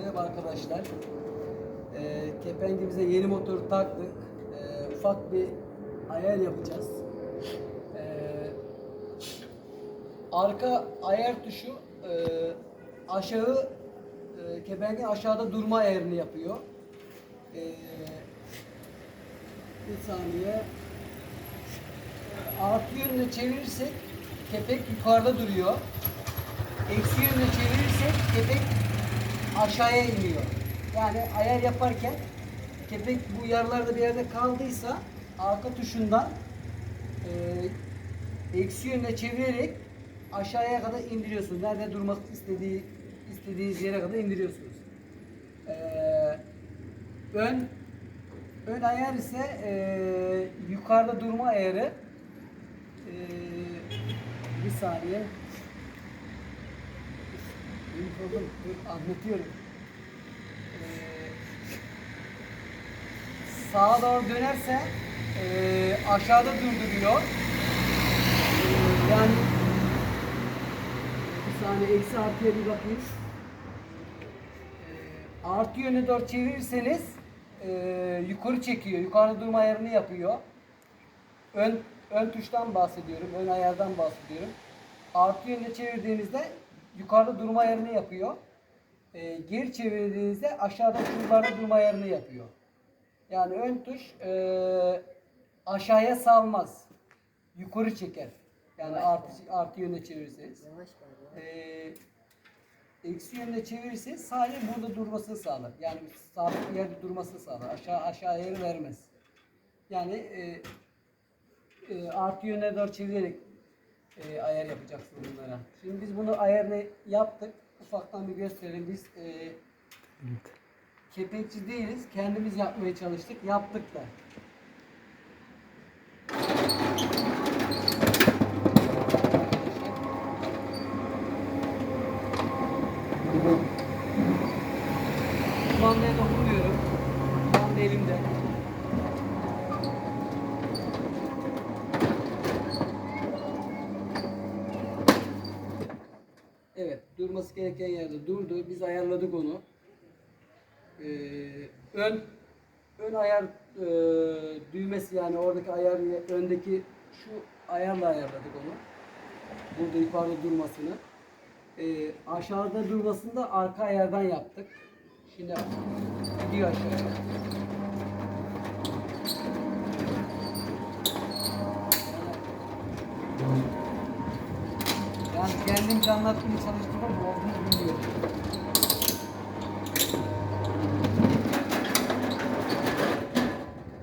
Merhaba arkadaşlar. Ee, kepengimize yeni motoru taktık. Ee, ufak bir ayar yapacağız. Ee, arka ayar tuşu e, aşağı e, kepengin aşağıda durma ayarını yapıyor. Ee, bir saniye. Artı yönüne çevirirsek kepek yukarıda duruyor. Eksi yönüne çevirirsek kepek aşağıya iniyor. Yani ayar yaparken kepek bu yarlarda bir yerde kaldıysa arka tuşundan e, eksi yönüne çevirerek aşağıya kadar indiriyorsunuz. Nerede durmak istediği istediğiniz yere kadar indiriyorsunuz. E, ön ön ayar ise e, yukarıda durma ayarı. E, bir saniye. Problem, dur, anlatıyorum. Ee, sağa doğru dönerse ee, aşağıda durduruyor. Yani bir saniye eksi artıya bir bakayım. Ee, artı yöne doğru çevirirseniz ee, yukarı çekiyor. Yukarıda durma ayarını yapıyor. Ön ön tuştan bahsediyorum. Ön ayardan bahsediyorum. Artı yönde çevirdiğinizde yukarıda durma ayarını yapıyor. Ee, geri çevirdiğinizde aşağıda yukarıda durma ayarını yapıyor. Yani ön tuş ee, aşağıya salmaz. Yukarı çeker. Yani artı, artı yönde çevirirseniz. Yavaş var ya. Ee, eksi yönde çevirirseniz sadece burada durmasını sağlar. Yani sabit bir yerde durmasını sağlar. Aşağı aşağı ayarı vermez. Yani e, e, artı yöne doğru çevirerek e, ayar yapacaksın bunlara. Şimdi biz bunu ayarını yaptık. Ufaktan bir gösterelim. Biz e, kepenkçi değiliz. Kendimiz yapmaya çalıştık. Yaptık da. Kumandaya dokunmuyorum. Kumanda elimde. Evet, durması gereken yerde durdu. Biz ayarladık onu. Ee, ön ön ayar e, düğmesi yani oradaki ayar öndeki şu ayarla ayarladık onu. Burada yukarıda durmasını. Ee, aşağıda durmasını da arka ayardan yaptık. Şimdi gidiyor aşağıya. Yani kendimce anlatmaya çalıştım ama olduğunu bilmiyorum.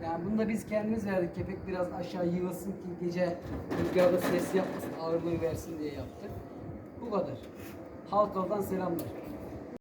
Yani bunu da biz kendimiz verdik. Kepek biraz aşağı yığılsın ki gece rüzgarda ses yapmasın, ağırlığı versin diye yaptık. Bu kadar. Halkalı'dan selamlar.